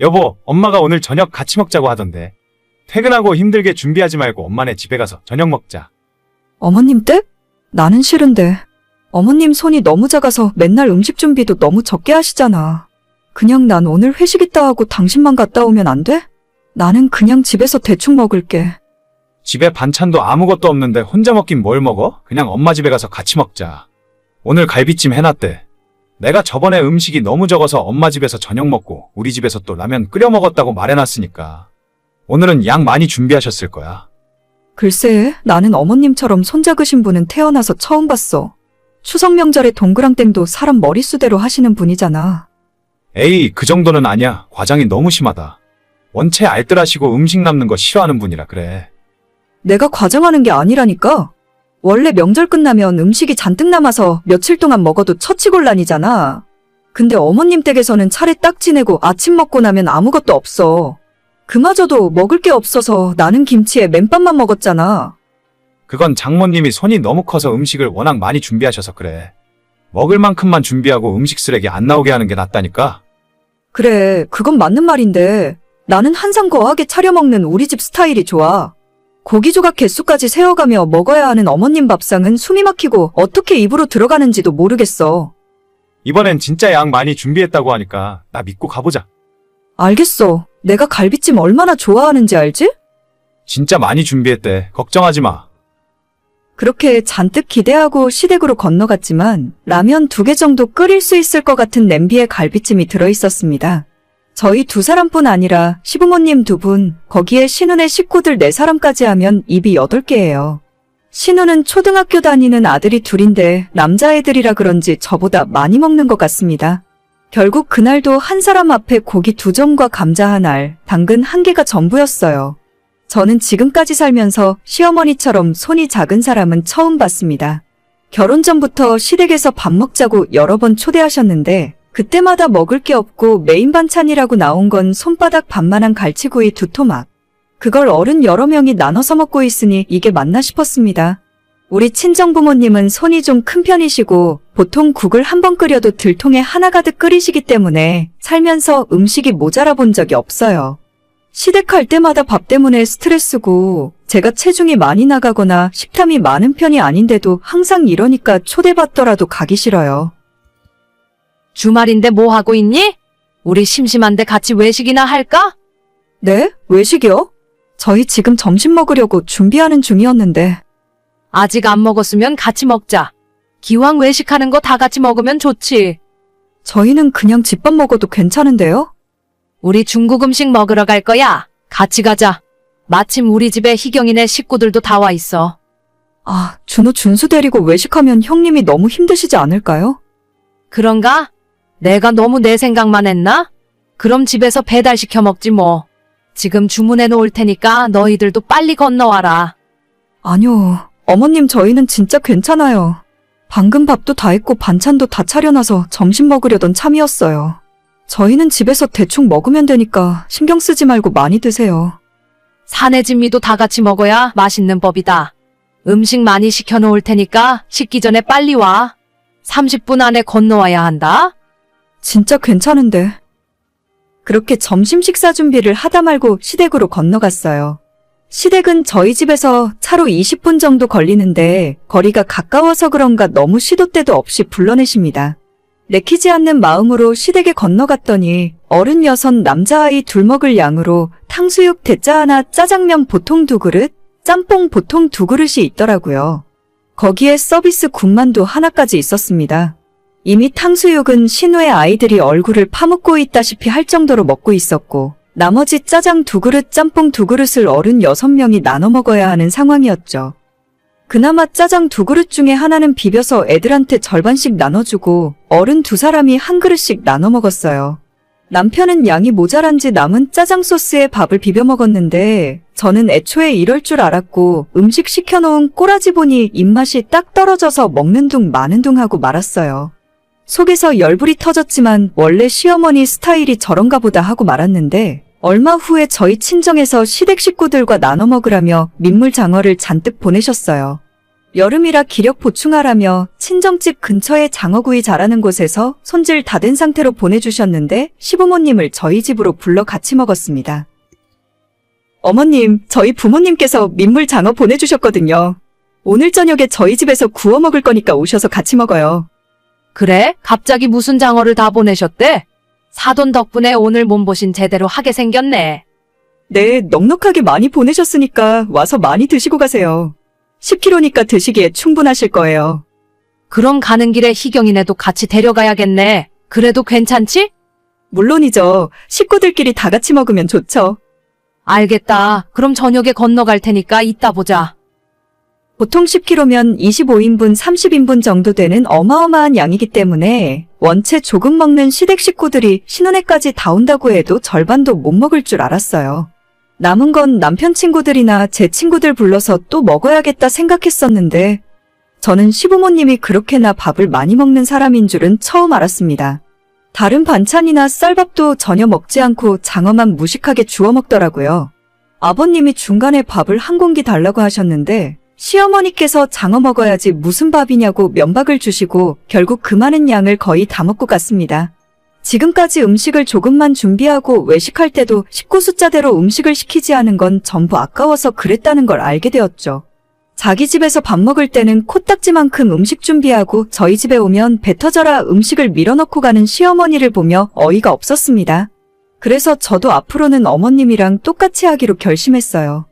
여보, 엄마가 오늘 저녁 같이 먹자고 하던데. 퇴근하고 힘들게 준비하지 말고 엄마네 집에 가서 저녁 먹자. 어머님 댁? 나는 싫은데. 어머님 손이 너무 작아서 맨날 음식 준비도 너무 적게 하시잖아. 그냥 난 오늘 회식 있다 하고 당신만 갔다 오면 안 돼? 나는 그냥 집에서 대충 먹을게. 집에 반찬도 아무것도 없는데 혼자 먹긴 뭘 먹어? 그냥 엄마 집에 가서 같이 먹자. 오늘 갈비찜 해놨대. 내가 저번에 음식이 너무 적어서 엄마 집에서 저녁 먹고 우리 집에서 또 라면 끓여 먹었다고 말해놨으니까. 오늘은 양 많이 준비하셨을 거야. 글쎄, 나는 어머님처럼 손 작으신 분은 태어나서 처음 봤어. 추석 명절에 동그랑땡도 사람 머릿수대로 하시는 분이잖아. 에이, 그 정도는 아니야. 과장이 너무 심하다. 원체 알뜰하시고 음식 남는 거 싫어하는 분이라 그래. 내가 과장하는 게 아니라니까. 원래 명절 끝나면 음식이 잔뜩 남아서 며칠 동안 먹어도 처치곤란이잖아. 근데 어머님 댁에서는 차례 딱 지내고 아침 먹고 나면 아무것도 없어. 그마저도 먹을 게 없어서 나는 김치에 맨밥만 먹었잖아. 그건 장모님이 손이 너무 커서 음식을 워낙 많이 준비하셔서 그래. 먹을 만큼만 준비하고 음식 쓰레기 안 나오게 하는 게 낫다니까. 그래, 그건 맞는 말인데 나는 한상 거하게 차려 먹는 우리 집 스타일이 좋아. 고기 조각 개수까지 세어가며 먹어야 하는 어머님 밥상은 숨이 막히고 어떻게 입으로 들어가는지도 모르겠어. 이번엔 진짜 양 많이 준비했다고 하니까 나 믿고 가보자. 알겠어. 내가 갈비찜 얼마나 좋아하는지 알지? 진짜 많이 준비했대. 걱정하지 마. 그렇게 잔뜩 기대하고 시댁으로 건너갔지만 라면 두 개 정도 끓일 수 있을 것 같은 냄비에 갈비찜이 들어있었습니다. 저희 두 사람뿐 아니라 시부모님 두 분, 거기에 신우네 식구들 네 사람까지 하면 입이 여덟 개예요. 신우는 초등학교 다니는 아들이 둘인데 남자애들이라 그런지 저보다 많이 먹는 것 같습니다. 결국 그날도 한 사람 앞에 고기 두 점과 감자 한 알, 당근 한 개가 전부였어요. 저는 지금까지 살면서 시어머니처럼 손이 작은 사람은 처음 봤습니다. 결혼 전부터 시댁에서 밥 먹자고 여러 번 초대하셨는데 그때마다 먹을 게 없고 메인 반찬이라고 나온 건 손바닥 반만한 갈치구이 두 토막. 그걸 어른 여러 명이 나눠서 먹고 있으니 이게 맞나 싶었습니다. 우리 친정 부모님은 손이 좀 큰 편이시고 보통 국을 한 번 끓여도 들통에 하나 가득 끓이시기 때문에 살면서 음식이 모자라 본 적이 없어요. 시댁할 때마다 밥 때문에 스트레스고 제가 체중이 많이 나가거나 식탐이 많은 편이 아닌데도 항상 이러니까 초대받더라도 가기 싫어요. 주말인데 뭐 하고 있니? 우리 심심한데 같이 외식이나 할까? 네? 외식이요? 저희 지금 점심 먹으려고 준비하는 중이었는데 아직 안 먹었으면 같이 먹자. 기왕 외식하는 거 다 같이 먹으면 좋지. 저희는 그냥 집밥 먹어도 괜찮은데요? 우리 중국 음식 먹으러 갈 거야. 같이 가자. 마침 우리 집에 희경이네 식구들도 다 와 있어. 아, 준호 준수 데리고 외식하면 형님이 너무 힘드시지 않을까요? 그런가? 내가 너무 내 생각만 했나? 그럼 집에서 배달시켜 먹지 뭐. 지금 주문해 놓을 테니까 너희들도 빨리 건너와라. 아니요. 어머님 저희는 진짜 괜찮아요. 방금 밥도 다 했고 반찬도 다 차려놔서 점심 먹으려던 참이었어요. 저희는 집에서 대충 먹으면 되니까 신경 쓰지 말고 많이 드세요. 사내 진미도 다 같이 먹어야 맛있는 법이다. 음식 많이 시켜 놓을 테니까 식기 전에 빨리 와. 30분 안에 건너와야 한다. 진짜 괜찮은데. 그렇게 점심 식사 준비를 하다 말고 시댁으로 건너갔어요. 시댁은 저희 집에서 차로 20분 정도 걸리는데 거리가 가까워서 그런가 너무 시도 때도 없이 불러내십니다. 내키지 않는 마음으로 시댁에 건너갔더니 어른 여섯 남자아이 둘 먹을 양으로 탕수육 대짜 하나 짜장면 보통 두 그릇, 짬뽕 보통 두 그릇이 있더라고요. 거기에 서비스 군만두 하나까지 있었습니다. 이미 탕수육은 신우의 아이들이 얼굴을 파묻고 있다시피 할 정도로 먹고 있었고, 나머지 짜장 두 그릇, 짬뽕 두 그릇을 어른 여섯 명이 나눠 먹어야 하는 상황이었죠. 그나마 짜장 두 그릇 중에 하나는 비벼서 애들한테 절반씩 나눠주고, 어른 두 사람이 한 그릇씩 나눠 먹었어요. 남편은 양이 모자란지 남은 짜장 소스에 밥을 비벼 먹었는데, 저는 애초에 이럴 줄 알았고, 음식 시켜놓은 꼬라지 보니 입맛이 딱 떨어져서 먹는 둥 마는 둥 하고 말았어요. 속에서 열불이 터졌지만 원래 시어머니 스타일이 저런가 보다 하고 말았는데 얼마 후에 저희 친정에서 시댁 식구들과 나눠 먹으라며 민물 장어를 잔뜩 보내셨어요. 여름이라 기력 보충하라며 친정집 근처에 장어구이 잘하는 곳에서 손질 다 된 상태로 보내주셨는데 시부모님을 저희 집으로 불러 같이 먹었습니다. 어머님, 저희 부모님께서 민물 장어 보내주셨거든요. 오늘 저녁에 저희 집에서 구워 먹을 거니까 오셔서 같이 먹어요. 그래? 갑자기 무슨 장어를 다 보내셨대? 사돈 덕분에 오늘 몸보신 제대로 하게 생겼네. 네, 넉넉하게 많이 보내셨으니까 와서 많이 드시고 가세요. 10kg니까 드시기에 충분하실 거예요. 그럼 가는 길에 희경이네도 같이 데려가야겠네. 그래도 괜찮지? 물론이죠. 식구들끼리 다 같이 먹으면 좋죠. 알겠다. 그럼 저녁에 건너갈 테니까 이따 보자. 보통 10kg면 25인분, 30인분 정도 되는 어마어마한 양이기 때문에 원체 조금 먹는 시댁 식구들이 신혼에까지 다 온다고 해도 절반도 못 먹을 줄 알았어요. 남은 건 남편 친구들이나 제 친구들 불러서 또 먹어야겠다 생각했었는데 저는 시부모님이 그렇게나 밥을 많이 먹는 사람인 줄은 처음 알았습니다. 다른 반찬이나 쌀밥도 전혀 먹지 않고 장어만 무식하게 주워 먹더라고요. 아버님이 중간에 밥을 한 공기 달라고 하셨는데 시어머니께서 장어 먹어야지 무슨 밥이냐고 면박을 주시고 결국 그 많은 양을 거의 다 먹고 갔습니다. 지금까지 음식을 조금만 준비하고 외식할 때도 식구 숫자대로 음식을 시키지 않은 건 전부 아까워서 그랬다는 걸 알게 되었죠. 자기 집에서 밥 먹을 때는 코딱지만큼 음식 준비하고 저희 집에 오면 배 터져라 음식을 밀어넣고 가는 시어머니를 보며 어이가 없었습니다. 그래서 저도 앞으로는 어머님이랑 똑같이 하기로 결심했어요.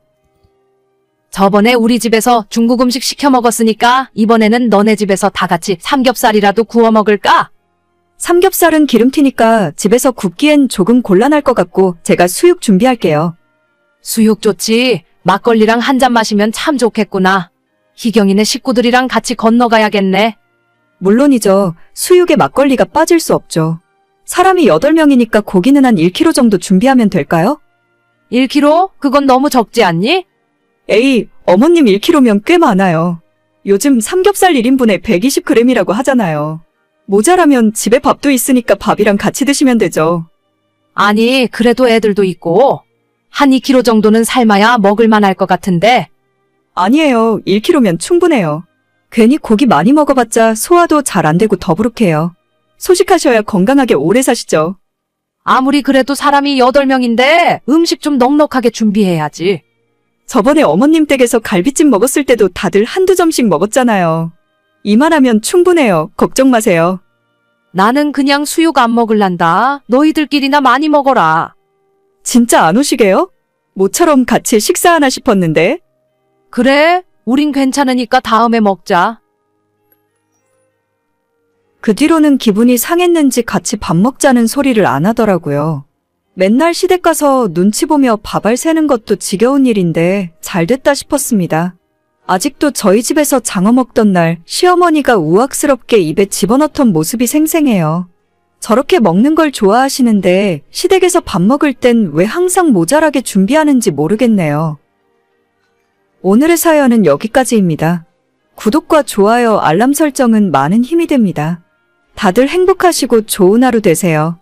저번에 우리 집에서 중국 음식 시켜 먹었으니까 이번에는 너네 집에서 다 같이 삼겹살이라도 구워 먹을까? 삼겹살은 기름튀니까 집에서 굽기엔 조금 곤란할 것 같고 제가 수육 준비할게요. 수육 좋지. 막걸리랑 한 잔 마시면 참 좋겠구나. 희경이네 식구들이랑 같이 건너가야겠네. 물론이죠. 수육에 막걸리가 빠질 수 없죠. 사람이 8명이니까 고기는 한 1kg 정도 준비하면 될까요? 1kg? 그건 너무 적지 않니? 에이, 어머님 1kg면 꽤 많아요. 요즘 삼겹살 1인분에 120g이라고 하잖아요. 모자라면 집에 밥도 있으니까 밥이랑 같이 드시면 되죠. 아니, 그래도 애들도 있고. 한 2kg 정도는 삶아야 먹을만 할 것 같은데. 아니에요. 1kg면 충분해요. 괜히 고기 많이 먹어봤자 소화도 잘 안 되고 더부룩해요. 소식하셔야 건강하게 오래 사시죠. 아무리 그래도 사람이 8명인데 음식 좀 넉넉하게 준비해야지. 저번에 어머님 댁에서 갈비찜 먹었을 때도 다들 한두 점씩 먹었잖아요. 이만하면 충분해요. 걱정 마세요. 나는 그냥 수육 안 먹을란다. 너희들끼리나 많이 먹어라. 진짜 안 오시게요? 모처럼 같이 식사하나 싶었는데. 그래? 우린 괜찮으니까 다음에 먹자. 그 뒤로는 기분이 상했는지 같이 밥 먹자는 소리를 안 하더라고요. 맨날 시댁 가서 눈치 보며 밥알 새는 것도 지겨운 일인데 잘 됐다 싶었습니다. 아직도 저희 집에서 장어 먹던 날 시어머니가 우악스럽게 입에 집어넣던 모습이 생생해요. 저렇게 먹는 걸 좋아하시는데 시댁에서 밥 먹을 땐 왜 항상 모자라게 준비하는지 모르겠네요. 오늘의 사연은 여기까지입니다. 구독과 좋아요, 알람 설정은 많은 힘이 됩니다. 다들 행복하시고 좋은 하루 되세요.